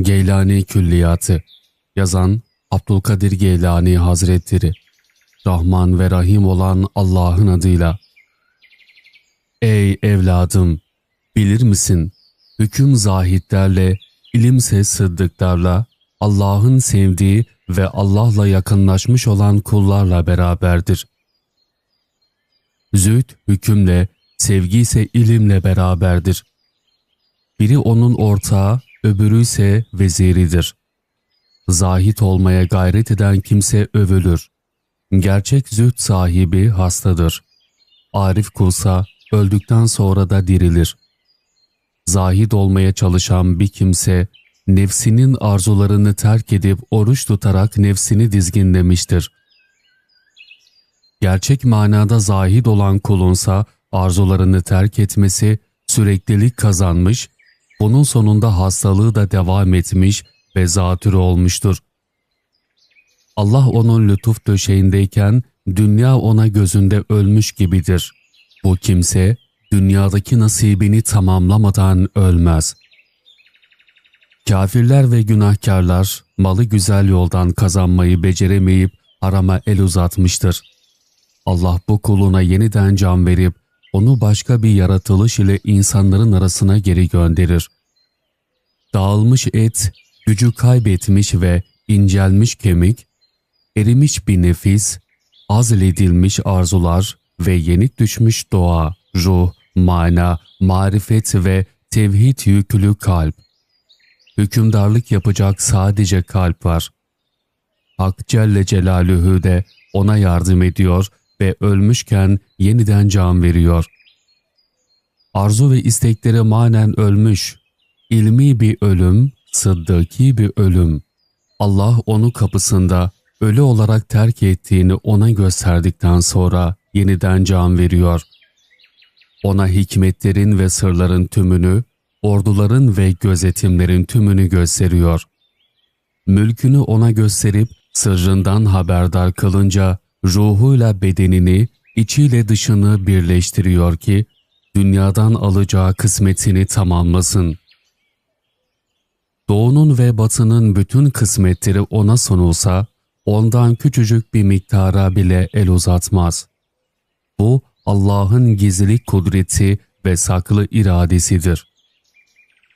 Geylani Külliyatı Yazan Abdülkadir Geylani Hazretleri Rahman ve Rahim olan Allah'ın adıyla Ey evladım! Bilir misin? Hüküm zahitlerle, ilimse sıddıklarla, Allah'ın sevdiği ve Allah'la yakınlaşmış olan kullarla beraberdir. Zühd hükümle, sevgi ise ilimle beraberdir. Biri onun ortağı, öbürü ise veziridir. Zahit olmaya gayret eden kimse övülür. Gerçek zühd sahibi hastadır. Arif kulsa öldükten sonra da dirilir. Zahid olmaya çalışan bir kimse, nefsinin arzularını terk edip oruç tutarak nefsini dizginlemiştir. Gerçek manada zahid olan kulunsa arzularını terk etmesi süreklilik kazanmış, bunun sonunda hastalığı da devam etmiş ve zatürre olmuştur. Allah onun lütuf döşeğindeyken dünya ona gözünde ölmüş gibidir. Bu kimse dünyadaki nasibini tamamlamadan ölmez. Kafirler ve günahkarlar malı güzel yoldan kazanmayı beceremeyip harama el uzatmıştır. Allah bu kuluna yeniden can verip onu başka bir yaratılış ile insanların arasına geri gönderir. Dağılmış et, gücü kaybetmiş ve incelmiş kemik, erimiş bir nefis, azledilmiş arzular ve yenik düşmüş doğa, ruh, mana, marifet ve tevhid yüklü kalp. Hükümdarlık yapacak sadece kalp var. Hak Celle Celaluhu de ona yardım ediyor ve ölmüşken yeniden can veriyor. Arzu ve istekleri manen ölmüş. İlmi bir ölüm, sıddıki bir ölüm. Allah onu kapısında ölü olarak terk ettiğini ona gösterdikten sonra yeniden can veriyor. Ona hikmetlerin ve sırların tümünü, orduların ve gözetimlerin tümünü gösteriyor. Mülkünü ona gösterip sırrından haberdar kılınca ruhuyla bedenini, içiyle dışını birleştiriyor ki dünyadan alacağı kısmetini tamamlasın. Doğunun ve batının bütün kısmetleri ona sunulsa, ondan küçücük bir miktara bile el uzatmaz. Bu Allah'ın gizli kudreti ve saklı iradesidir.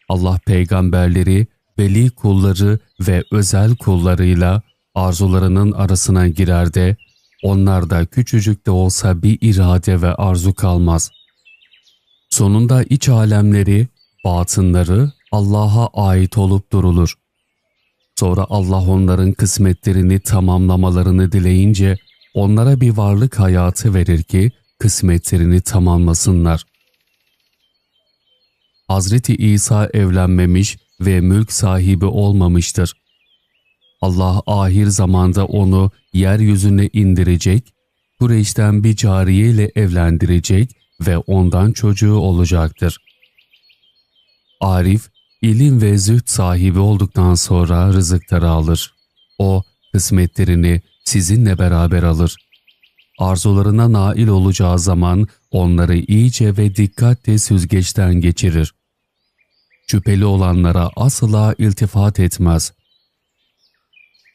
Allah peygamberleri, veli kulları ve özel kullarıyla arzularının arasına girer de onlarda küçücük de olsa bir irade ve arzu kalmaz. Sonunda iç alemleri, batınları Allah'a ait olup durulur. Sonra Allah onların kısmetlerini tamamlamalarını dileyince onlara bir varlık hayatı verir ki kısmetlerini tamamlasınlar. Hazreti İsa evlenmemiş ve mülk sahibi olmamıştır. Allah ahir zamanda onu yeryüzüne indirecek, Kureyş'ten bir cariye ile evlendirecek ve ondan çocuğu olacaktır. Arif, ilim ve züht sahibi olduktan sonra rızıkları alır. O, kısmetlerini sizinle beraber alır. Arzularına nail olacağı zaman onları iyice ve dikkatle süzgeçten geçirir. Şüpheli olanlara asla iltifat etmez.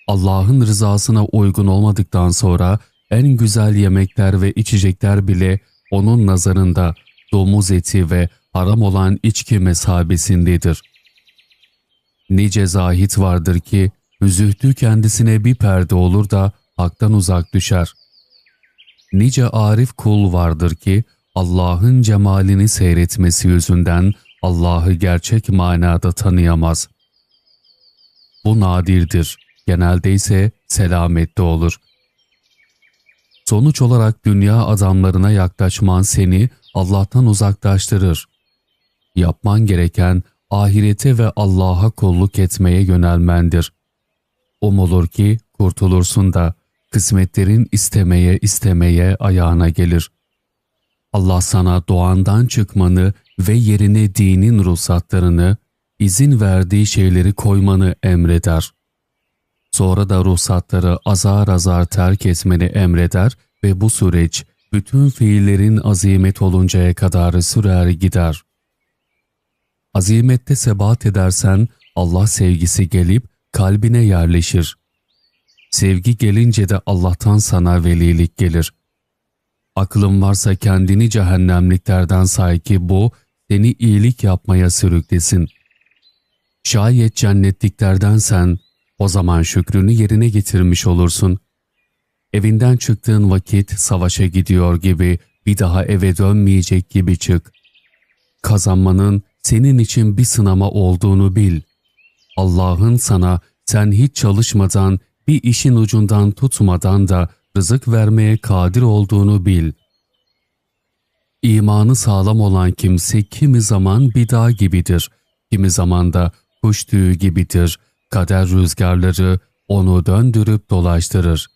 Allah'ın rızasına uygun olmadıktan sonra en güzel yemekler ve içecekler bile onun nazarında domuz eti ve haram olan içki mesabesindedir. Nice zahit vardır ki zühdü kendisine bir perde olur da haktan uzak düşer. Nice arif kul vardır ki Allah'ın cemalini seyretmesi yüzünden Allah'ı gerçek manada tanıyamaz. Bu nadirdir, genelde ise selamette olur. Sonuç olarak dünya adamlarına yaklaşman seni Allah'tan uzaklaştırır. Yapman gereken ahirete ve Allah'a kulluk etmeye yönelmendir. Umulur ki kurtulursun da kısmetlerin istemeye istemeye ayağına gelir. Allah sana doğandan çıkmanı ve yerine dinin ruhsatlarını, izin verdiği şeyleri koymanı emreder. Sonra da ruhsatları azar azar terk etmeni emreder ve bu süreç bütün fiillerin azimet oluncaya kadar sürer gider. Azimette sebat edersen Allah sevgisi gelip kalbine yerleşir. Sevgi gelince de Allah'tan sana velilik gelir. Aklın varsa kendini cehennemliklerden say ki bu seni iyilik yapmaya sürüklesin. Şayet cennetliklerdensen o zaman şükrünü yerine getirmiş olursun. Evinden çıktığın vakit savaşa gidiyor gibi bir daha eve dönmeyecek gibi çık. Kazanmanın senin için bir sınama olduğunu bil. Allah'ın sana sen hiç çalışmadan bir işin ucundan tutmadan da rızık vermeye kadir olduğunu bil. İmanı sağlam olan kimse kimi zaman bir dağ gibidir, kimi zaman da kuş tüyü gibidir. Kader rüzgarları onu döndürüp dolaştırır.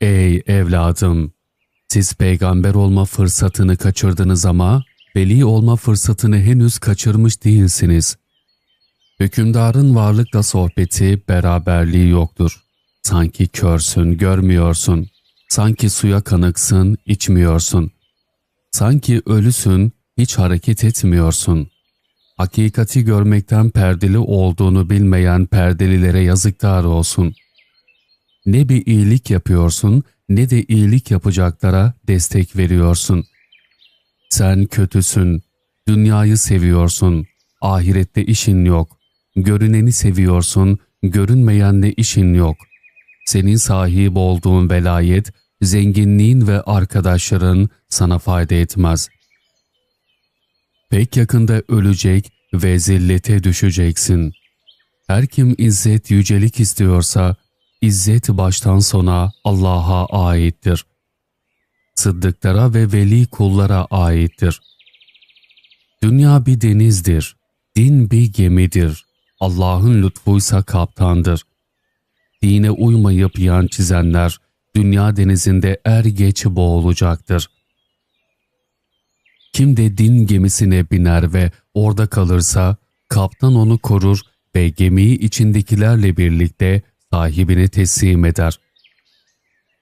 Ey evladım! Siz peygamber olma fırsatını kaçırdınız ama veli olma fırsatını henüz kaçırmış değilsiniz. Hükümdarın varlıkla sohbeti, beraberliği yoktur. Sanki körsün, görmüyorsun. Sanki suya kanıksın, içmiyorsun. Sanki ölüsün, hiç hareket etmiyorsun. Hakikati görmekten perdeli olduğunu bilmeyen perdelilere yazıklar olsun. Ne bir iyilik yapıyorsun ne de iyilik yapacaklara destek veriyorsun. Sen kötüsün, dünyayı seviyorsun, ahirette işin yok. Görüneni seviyorsun, görünmeyenle işin yok. Senin sahip olduğun velayet, zenginliğin ve arkadaşların sana fayda etmez. Pek yakında ölecek ve zillete düşeceksin. Her kim izzet yücelik istiyorsa, izzet baştan sona Allah'a aittir. Sıddıklara ve veli kullara aittir. Dünya bir denizdir, din bir gemidir, Allah'ın lütfuysa kaptandır. Dine uymayıp yan çizenler, dünya denizinde er geç boğulacaktır. Kim de din gemisine biner ve orada kalırsa, kaptan onu korur ve gemiyi içindekilerle birlikte sahibine teslim eder.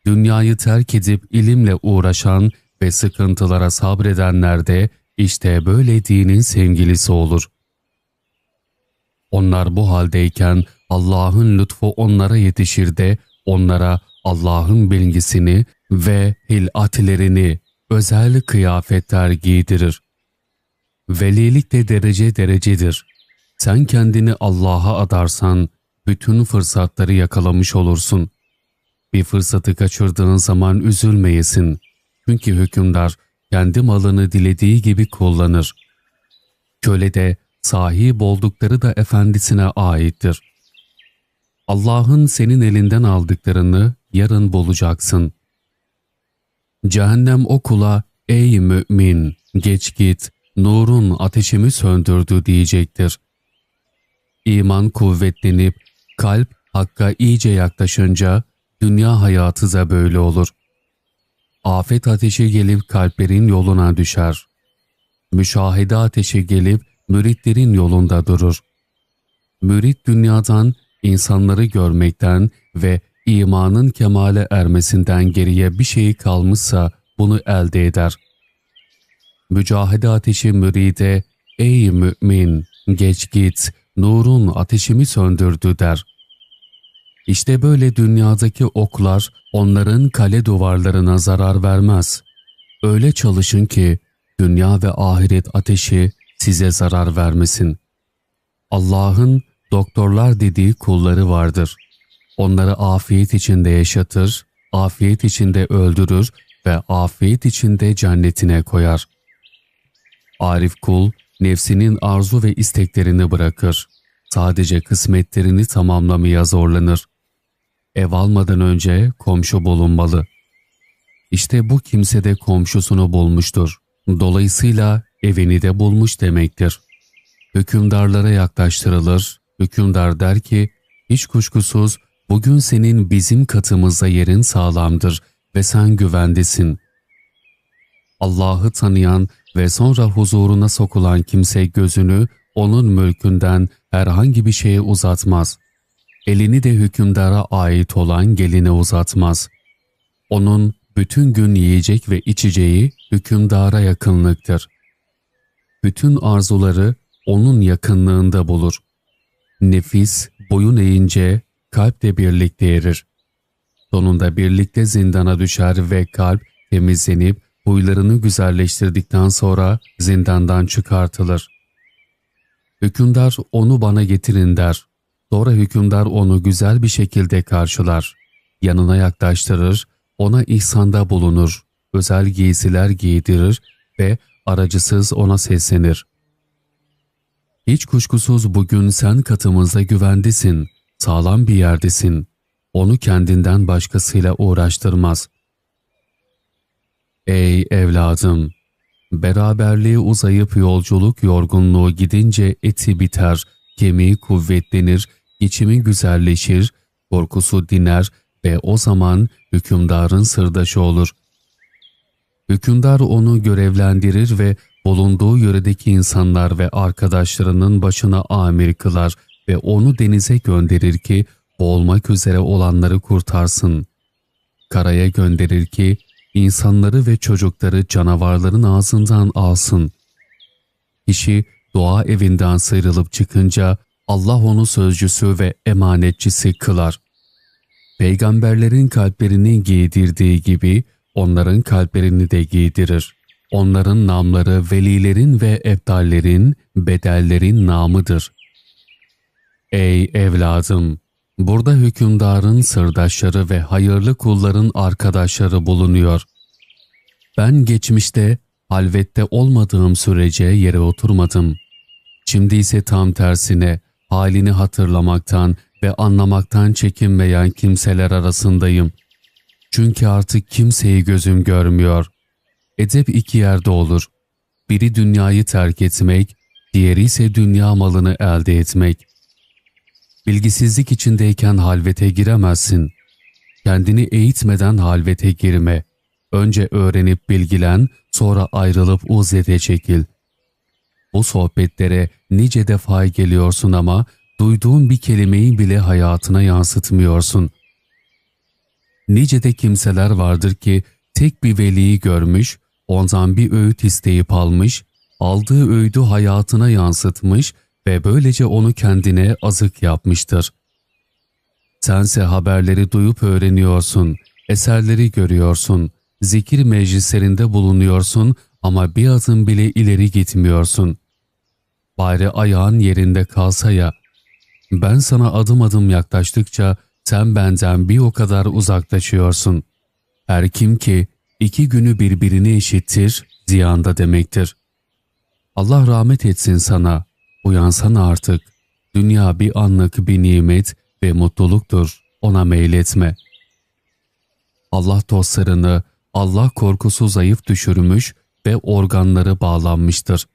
Dünyayı terk edip ilimle uğraşan ve sıkıntılara sabredenler de işte böyle dinin sevgilisi olur. Onlar bu haldeyken Allah'ın lütfu onlara yetişir de onlara Allah'ın bilgisini ve hilatlerini özel kıyafetler giydirir. Velilik de derece derecedir. Sen kendini Allah'a adarsan bütün fırsatları yakalamış olursun. Bir fırsatı kaçırdığın zaman üzülmeyesin. Çünkü hükümdar kendi malını dilediği gibi kullanır. Köle de sahip oldukları da efendisine aittir. Allah'ın senin elinden aldıklarını yarın bulacaksın. Cehennem okula ey mümin geç git nurun ateşimi söndürdü diyecektir. İman kuvvetlenip kalp hakka iyice yaklaşınca dünya hayatı da böyle olur. Afet ateşi gelip kalplerin yoluna düşer. Müşahede ateşi gelip müritlerin yolunda durur. Mürit dünyadan insanları görmekten ve imanın kemale ermesinden geriye bir şey kalmışsa bunu elde eder. Mücahede ateşi müride, ''Ey mümin, geç git, nurun ateşimi söndürdü.'' der. İşte böyle dünyadaki oklar onların kale duvarlarına zarar vermez. Öyle çalışın ki dünya ve ahiret ateşi size zarar vermesin. Allah'ın doktorlar dediği kulları vardır. Onları afiyet içinde yaşatır, afiyet içinde öldürür ve afiyet içinde cennetine koyar. Arif kul, nefsinin arzu ve isteklerini bırakır. Sadece kısmetlerini tamamlamaya zorlanır. Ev almadan önce komşu bulunmalı. İşte bu kimse de komşusunu bulmuştur. Dolayısıyla evini de bulmuş demektir. Hükümdarlara yaklaştırılır, hükümdar der ki, hiç kuşkusuz bugün senin bizim katımızda yerin sağlamdır ve sen güvendesin. Allah'ı tanıyan ve sonra huzuruna sokulan kimse gözünü onun mülkünden herhangi bir şeye uzatmaz. Elini de hükümdara ait olan geline uzatmaz. Onun bütün gün yiyecek ve içeceği hükümdara yakınlıktır. Bütün arzuları onun yakınlığında bulur. nefis boyun eğince kalp de birlikte erir. Sonunda birlikte zindana düşer ve kalp temizlenip huylarını güzelleştirdikten sonra zindandan çıkartılır. Hükümdar onu bana getirin der. Sonra hükümdar onu güzel bir şekilde karşılar. Yanına yaklaştırır, ona ihsanda bulunur, özel giysiler giydirir ve aracısız ona seslenir. Hiç kuşkusuz bugün sen katımızda güvendesin, sağlam bir yerdesin. Onu kendinden başkasıyla uğraştırmaz. Ey evladım! Beraberliği uzayıp yolculuk yorgunluğu gidince eti biter, kemiği kuvvetlenir, içimi güzelleşir, korkusu diner ve o zaman hükümdarın sırdaşı olur. Hükümdar onu görevlendirir ve bulunduğu yöredeki insanlar ve arkadaşlarının başına amir kılar ve onu denize gönderir ki boğulmak üzere olanları kurtarsın. Karaya gönderir ki insanları ve çocukları canavarların ağzından alsın. Kişi doğa evinden sıyrılıp çıkınca Allah onu sözcüsü ve emanetçisi kılar. Peygamberlerin kalplerini giydirdiği gibi onların kalplerini de giydirir. Onların namları velilerin ve ebdallerin, bedellerin namıdır. Ey evladım! Burada hükümdarın sırdaşları ve hayırlı kulların arkadaşları bulunuyor. Ben geçmişte halvette olmadığım sürece yere oturmadım. Şimdi ise tam tersine halini hatırlamaktan ve anlamaktan çekinmeyen kimseler arasındayım. Çünkü artık kimseyi gözüm görmüyor. Edep iki yerde olur. Biri dünyayı terk etmek, diğeri ise dünya malını elde etmek. Bilgisizlik içindeyken halvete giremezsin. Kendini eğitmeden halvete girme. Önce öğrenip bilgilen, sonra ayrılıp uzete çekil. Bu sohbetlere nice defa geliyorsun ama duyduğun bir kelimeyi bile hayatına yansıtmıyorsun. Nice de kimseler vardır ki tek bir veliyi görmüş, ondan bir öğüt isteyip almış, aldığı öğüdü hayatına yansıtmış ve böylece onu kendine azık yapmıştır. Sense haberleri duyup öğreniyorsun, eserleri görüyorsun, zikir meclislerinde bulunuyorsun ama bir adım bile ileri gitmiyorsun. Bari ayağın yerinde kalsa ya, ben sana adım adım yaklaştıkça sen benden bir o kadar uzaklaşıyorsun. Her kim ki iki günü birbirini eşittir, ziyanda demektir. Allah rahmet etsin sana, uyansana artık. Dünya bir anlık bir nimet ve mutluluktur, ona meyletme. Allah dostlarını Allah korkusu zayıf düşürmüş ve organları bağlanmıştır.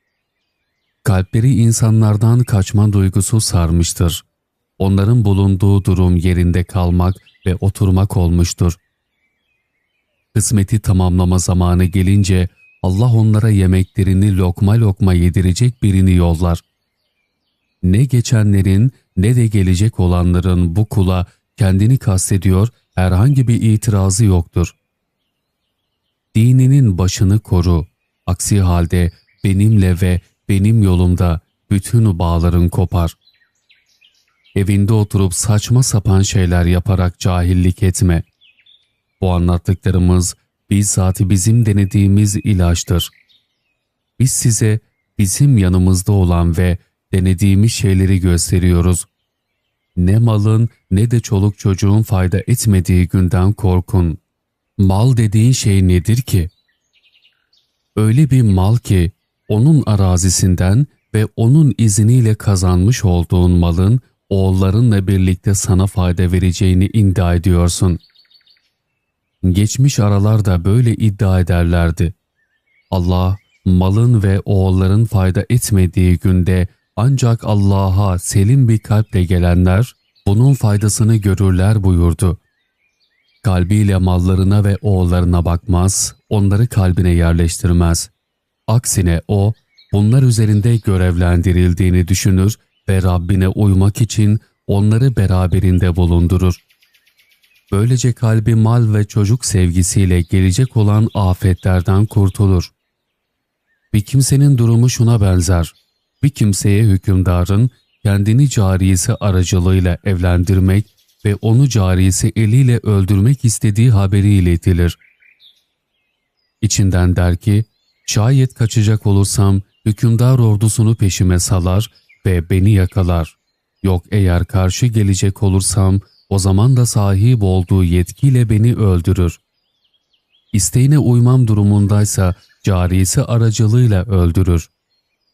Kalpleri insanlardan kaçma duygusu sarmıştır. Onların bulunduğu durum yerinde kalmak ve oturmak olmuştur. Kısmeti tamamlama zamanı gelince Allah onlara yemeklerini lokma lokma yedirecek birini yollar. Ne geçenlerin ne de gelecek olanların bu kula kendini kastediyor herhangi bir itirazı yoktur. Dininin başını koru, aksi halde benimle ve benim yolumda bütün bağların kopar. Evinde oturup saçma sapan şeyler yaparak cahillik etme. Bu anlattıklarımız bizzat bizim denediğimiz ilaçtır. Biz size bizim yanımızda olan ve denediğimiz şeyleri gösteriyoruz. Ne malın ne de çoluk çocuğun fayda etmediği günden korkun. Mal dediğin şey nedir ki? Öyle bir mal ki onun arazisinden ve onun izniyle kazanmış olduğun malın oğullarınla birlikte sana fayda vereceğini iddia ediyorsun. Geçmiş aralarda böyle iddia ederlerdi. Allah malın ve oğulların fayda etmediği günde ancak Allah'a selim bir kalple gelenler bunun faydasını görürler buyurdu. Kalbiyle mallarına ve oğullarına bakmaz, onları kalbine yerleştirmez. Aksine o, bunlar üzerinde görevlendirildiğini düşünür ve Rabbine uymak için onları beraberinde bulundurur. Böylece kalbi mal ve çocuk sevgisiyle gelecek olan afetlerden kurtulur. Bir kimsenin durumu şuna benzer. Bir kimseye hükümdarın kendini cariyesi aracılığıyla evlendirmek ve onu cariyesi eliyle öldürmek istediği haberi iletilir. İçinden der ki, şayet kaçacak olursam hükümdar ordusunu peşime salar ve beni yakalar. Yok eğer karşı gelecek olursam o zaman da sahip olduğu yetkiyle beni öldürür. İsteğine uymam durumundaysa cariyesi aracılığıyla öldürür.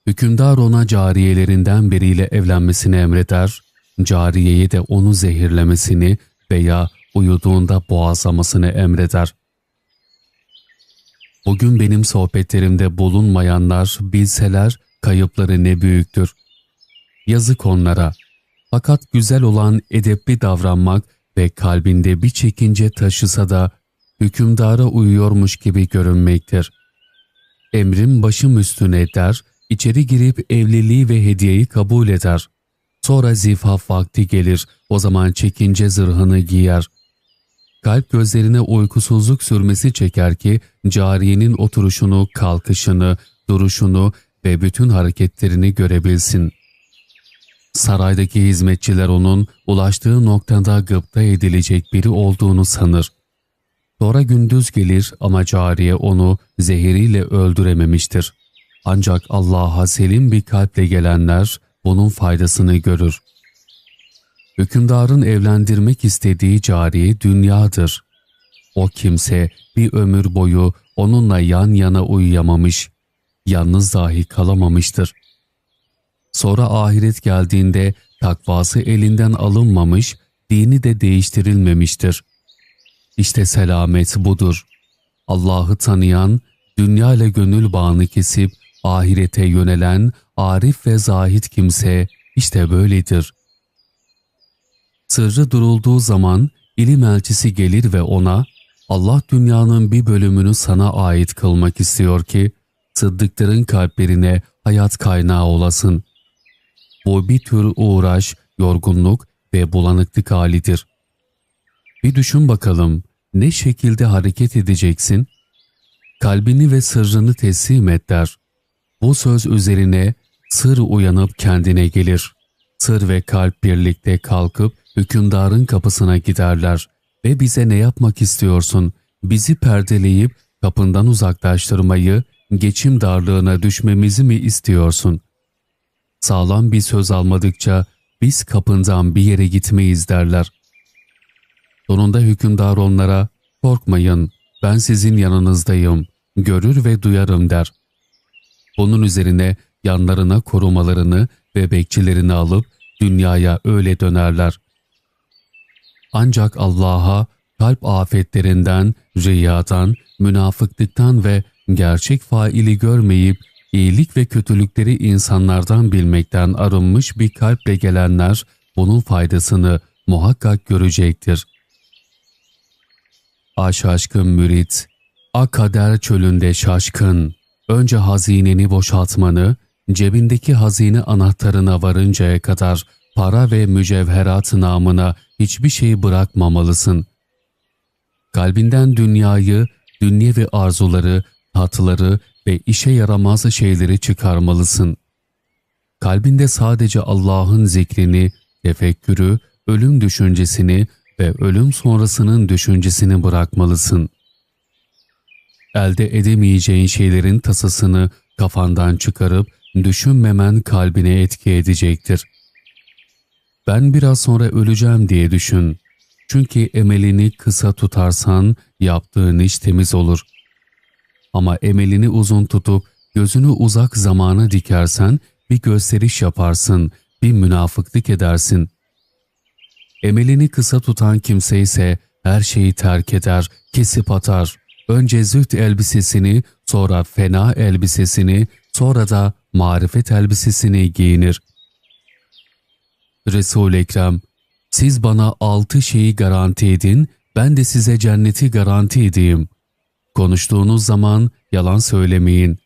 Hükümdar ona cariyelerinden biriyle evlenmesini emreder, cariyeye de onu zehirlemesini veya uyuduğunda boğazlamasını emreder. Bugün benim sohbetlerimde bulunmayanlar bilseler kayıpları ne büyüktür. Yazık onlara. Fakat güzel olan edepli davranmak ve kalbinde bir çekince taşısa da hükümdara uyuyormuş gibi görünmektir. Emrim başım üstüne der, içeri girip evliliği ve hediyeyi kabul eder. Sonra zifaf vakti gelir, o zaman çekince zırhını giyer. Kalp gözlerine uykusuzluk sürmesi çeker ki cariyenin oturuşunu, kalkışını, duruşunu ve bütün hareketlerini görebilsin. Saraydaki hizmetçiler onun ulaştığı noktada gıpta edilecek biri olduğunu sanır. Sonra gündüz gelir ama cariye onu zehiriyle öldürememiştir. Ancak Allah'a selim bir kalple gelenler bunun faydasını görür. Hükümdarın evlendirmek istediği cariye dünyadır. O kimse bir ömür boyu onunla yan yana uyuyamamış, yalnız dahi kalamamıştır. Sonra ahiret geldiğinde takvası elinden alınmamış, dini de değiştirilmemiştir. İşte selamet budur. Allah'ı tanıyan, dünya ile gönül bağını kesip ahirete yönelen arif ve zahit kimse işte böyledir. Sırrı durulduğu zaman ilim elçisi gelir ve ona Allah dünyanın bir bölümünü sana ait kılmak istiyor ki sıddıkların kalplerine hayat kaynağı olasın. Bu bir tür uğraş, yorgunluk ve bulanıklık halidir. Bir düşün bakalım ne şekilde hareket edeceksin? Kalbini ve sırrını teslim et der. Bu söz üzerine sır uyanıp kendine gelir. Sır ve kalp birlikte kalkıp hükümdarın kapısına giderler ve bize ne yapmak istiyorsun? Bizi perdeleyip kapından uzaklaştırmayı, geçim darlığına düşmemizi mi istiyorsun? Sağlam bir söz almadıkça biz kapından bir yere gitmeyiz derler. Sonunda hükümdar onlara, korkmayın ben sizin yanınızdayım, görür ve duyarım der. Bunun üzerine yanlarına korumalarını ve bekçilerini alıp dünyaya öyle dönerler. Ancak Allah'a kalp afetlerinden, riyadan, münafıklıktan ve gerçek faili görmeyip iyilik ve kötülükleri insanlardan bilmekten arınmış bir kalple gelenler bunun faydasını muhakkak görecektir. Aşaşkın mürit, Akader çölünde şaşkın, önce hazineni boşaltmanı, cebindeki hazine anahtarına varıncaya kadar para ve mücevherat namına hiçbir şey bırakmamalısın. Kalbinden dünyayı, dünyevi arzuları, tatları ve işe yaramaz şeyleri çıkarmalısın. Kalbinde sadece Allah'ın zikrini, tefekkürü, ölüm düşüncesini ve ölüm sonrasının düşüncesini bırakmalısın. Elde edemeyeceğin şeylerin tasasını kafandan çıkarıp düşünmemen kalbine etki edecektir. Ben biraz sonra öleceğim diye düşün. Çünkü emelini kısa tutarsan yaptığın iş temiz olur. Ama emelini uzun tutup gözünü uzak zamana dikersen bir gösteriş yaparsın, bir münafıklık edersin. Emelini kısa tutan kimse ise her şeyi terk eder, kesip atar. Önce züht elbisesini, sonra fena elbisesini, sonra da marifet elbisesini giyinir. Resul-i Ekrem, siz bana altı şeyi garanti edin, ben de size cenneti garanti edeyim. Konuştuğunuz zaman yalan söylemeyin.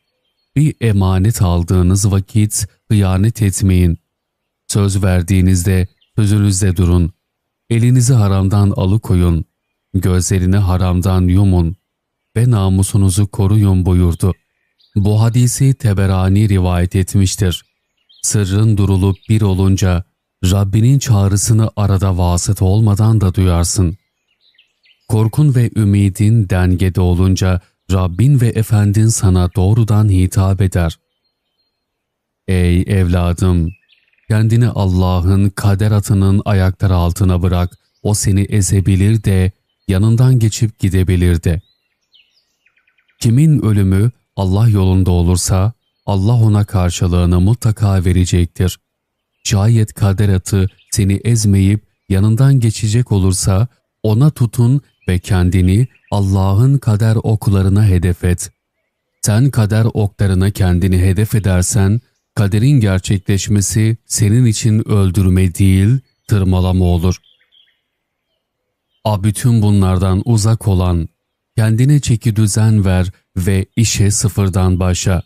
Bir emanet aldığınız vakit hıyanet etmeyin. Söz verdiğinizde sözünüzde durun. Elinizi haramdan alıkoyun. Gözlerini haramdan yumun ve namusunuzu koruyun buyurdu. Bu hadisi Teberani rivayet etmiştir. Sırrın durulup bir olunca Rabbinin çağrısını arada vasıta olmadan da duyarsın. Korkun ve ümidin dengede olunca Rabbin ve Efendin sana doğrudan hitap eder. Ey evladım! Kendini Allah'ın kader atının ayakları altına bırak. O seni ezebilir de, yanından geçip gidebilir de. Kimin ölümü Allah yolunda olursa, Allah ona karşılığını mutlaka verecektir. Şayet kader atı seni ezmeyip yanından geçecek olursa, ona tutun ve kendini Allah'ın kader oklarına hedef et. Sen kader oklarına kendini hedef edersen, kaderin gerçekleşmesi senin için öldürme değil, tırmalama olur. A bütün bunlardan uzak olan, kendine çeki düzen ver ve işe sıfırdan başla.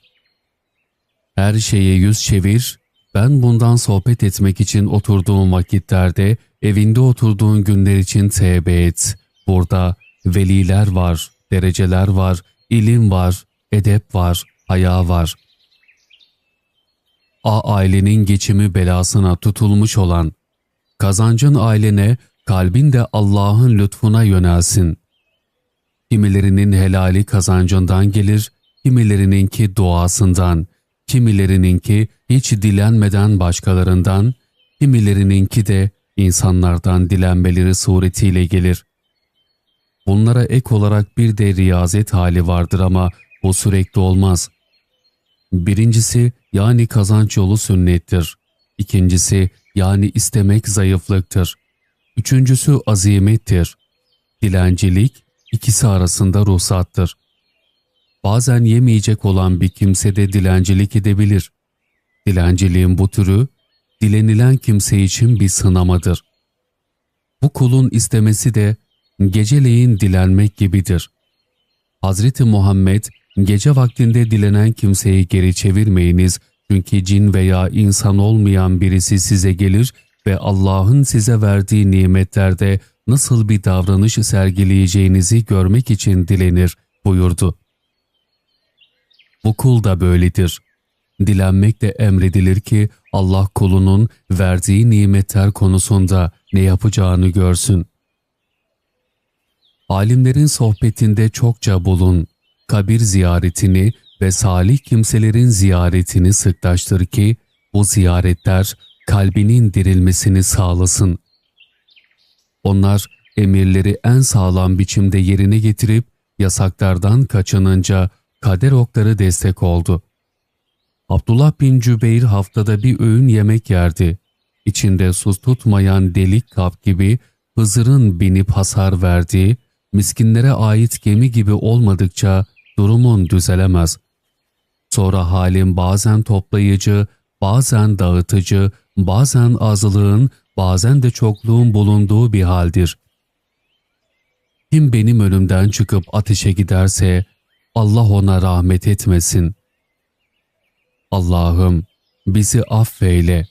Her şeye yüz çevir, ben bundan sohbet etmek için oturduğum vakitlerde, evinde oturduğun günler için tevbe et. Burada veliler var, dereceler var, ilim var, edep var, haya var. A ailenin geçimi belasına tutulmuş olan, kazancın ailene, kalbin de Allah'ın lütfuna yönelsin. Kimilerinin helali kazancından gelir, kimilerininki duasından, kimilerininki hiç dilenmeden başkalarından, kimilerininki de insanlardan dilenmeleri suretiyle gelir. Bunlara ek olarak bir de riyazet hali vardır ama bu sürekli olmaz. Birincisi yani kazanç yolu sünnettir. İkincisi yani istemek zayıflıktır. Üçüncüsü azimettir. Dilencilik ikisi arasında ruhsattır. Bazen yemeyecek olan bir kimse de dilencilik edebilir. Dilenciliğin bu türü dilenilen kimse için bir sınamadır. Bu kulun istemesi de geceleyin dilenmek gibidir. Hazreti Muhammed gece vaktinde dilenen kimseyi geri çevirmeyiniz çünkü cin veya insan olmayan birisi size gelir ve Allah'ın size verdiği nimetlerde nasıl bir davranış sergileyeceğinizi görmek için dilenir buyurdu. Bu kul da böyledir. Dilenmek de emredilir ki Allah kulunun verdiği nimetler konusunda ne yapacağını görsün. Alimlerin sohbetinde çokça bulun. Kabir ziyaretini ve salih kimselerin ziyaretini sıklaştır ki bu ziyaretler kalbinin dirilmesini sağlasın. Onlar emirleri en sağlam biçimde yerine getirip yasaklardan kaçınınca kader okları destek oldu. Abdullah bin Cübeyr haftada bir öğün yemek yerdi. İçinde sus tutmayan delik kap gibi Hızır'ın binip hasar verdiği, miskinlere ait gemi gibi olmadıkça durumun düzelemez. Sonra halin bazen toplayıcı, bazen dağıtıcı, bazen azlığın, bazen de çokluğun bulunduğu bir haldir. Kim benim önümden çıkıp ateşe giderse Allah ona rahmet etmesin. Allah'ım bizi affeyle.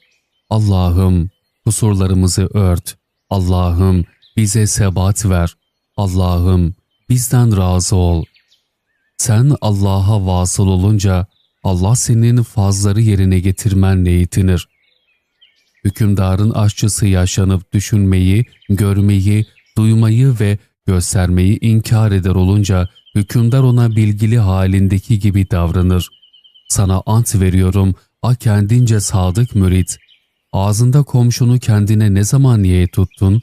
Allah'ım kusurlarımızı ört. Allah'ım bize sebat ver. Allah'ım bizden razı ol. Sen Allah'a vasıl olunca Allah senin fazları yerine getirmenle yetinir. Hükümdarın aşçısı yaşanıp düşünmeyi, görmeyi, duymayı ve göstermeyi inkar eder olunca hükümdar ona bilgili halindeki gibi davranır. Sana ant veriyorum, a kendince sadık mürit. Ağzında komşunu kendine ne zaman niye tuttun?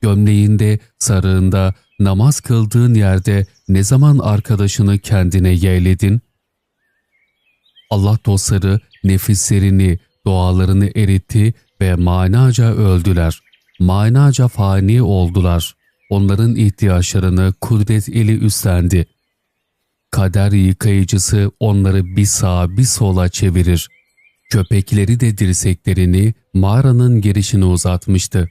Gömleğinde, sarığında, namaz kıldığın yerde ne zaman arkadaşını kendine yeğledin? Allah dostları nefislerini, doğalarını eritti ve manaca öldüler. Manaca fani oldular. Onların ihtiyaçlarını kudret eli üstlendi. Kader yıkayıcısı onları bir sağa bir sola çevirir. Köpekleri de dirseklerini mağaranın girişine uzatmıştı.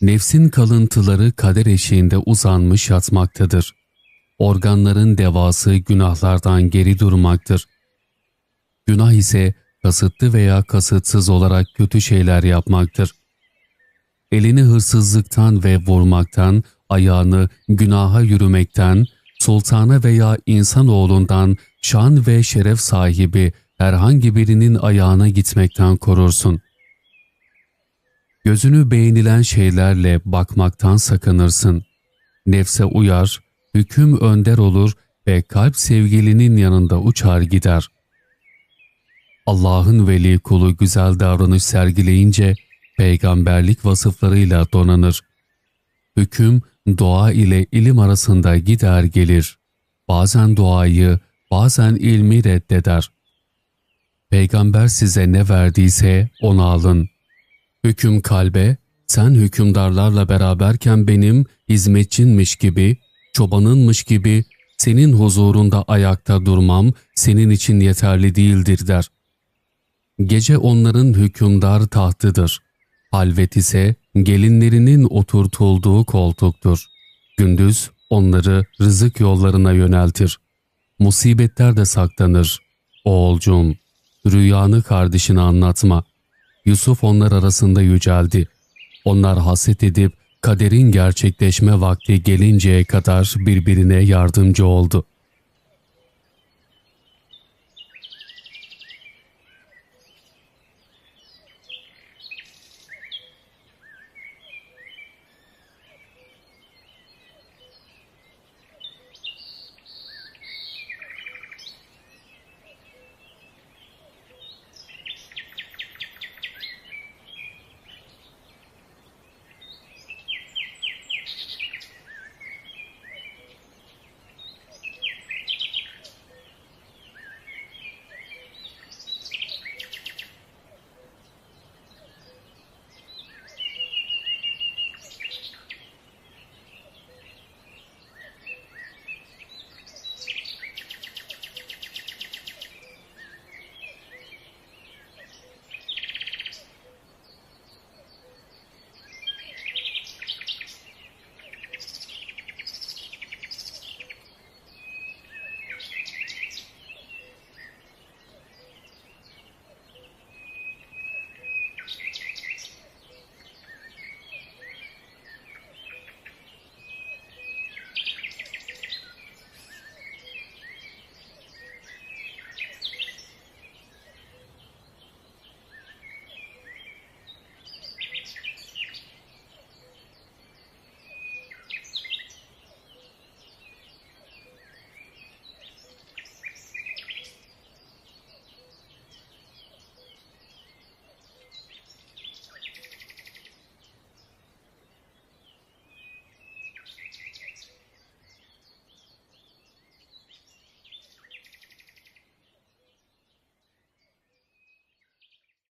Nefsin kalıntıları kader eşiğinde uzanmış yatmaktadır. Organların devası günahlardan geri durmaktır. Günah ise kasıtlı veya kasıtsız olarak kötü şeyler yapmaktır. Elini hırsızlıktan ve vurmaktan, ayağını günaha yürümekten, sultana veya insanoğlundan şan ve şeref sahibi herhangi birinin ayağına gitmekten korursun. Gözünü beğenilen şeylerle bakmaktan sakınırsın. Nefse uyar, hüküm önder olur ve kalp sevgilinin yanında uçar gider. Allah'ın veli kulu güzel davranış sergileyince peygamberlik vasıflarıyla donanır. Hüküm doğa ile ilim arasında gider gelir. Bazen doğayı, bazen ilmi reddeder. Peygamber size ne verdiyse onu alın. Hüküm kalbe, sen hükümdarlarla beraberken benim hizmetçinmiş gibi, çobanınmış gibi senin huzurunda ayakta durmam senin için yeterli değildir der. Gece onların hükümdar tahtıdır. Halvet ise gelinlerinin oturtulduğu koltuktur. Gündüz onları rızık yollarına yöneltir. Musibetler de saklanır. Oğulcum, rüyanı kardeşine anlatma. Yusuf onlar arasında yüceldi. Onlar haset edip kaderin gerçekleşme vakti gelinceye kadar birbirine yardımcı oldu.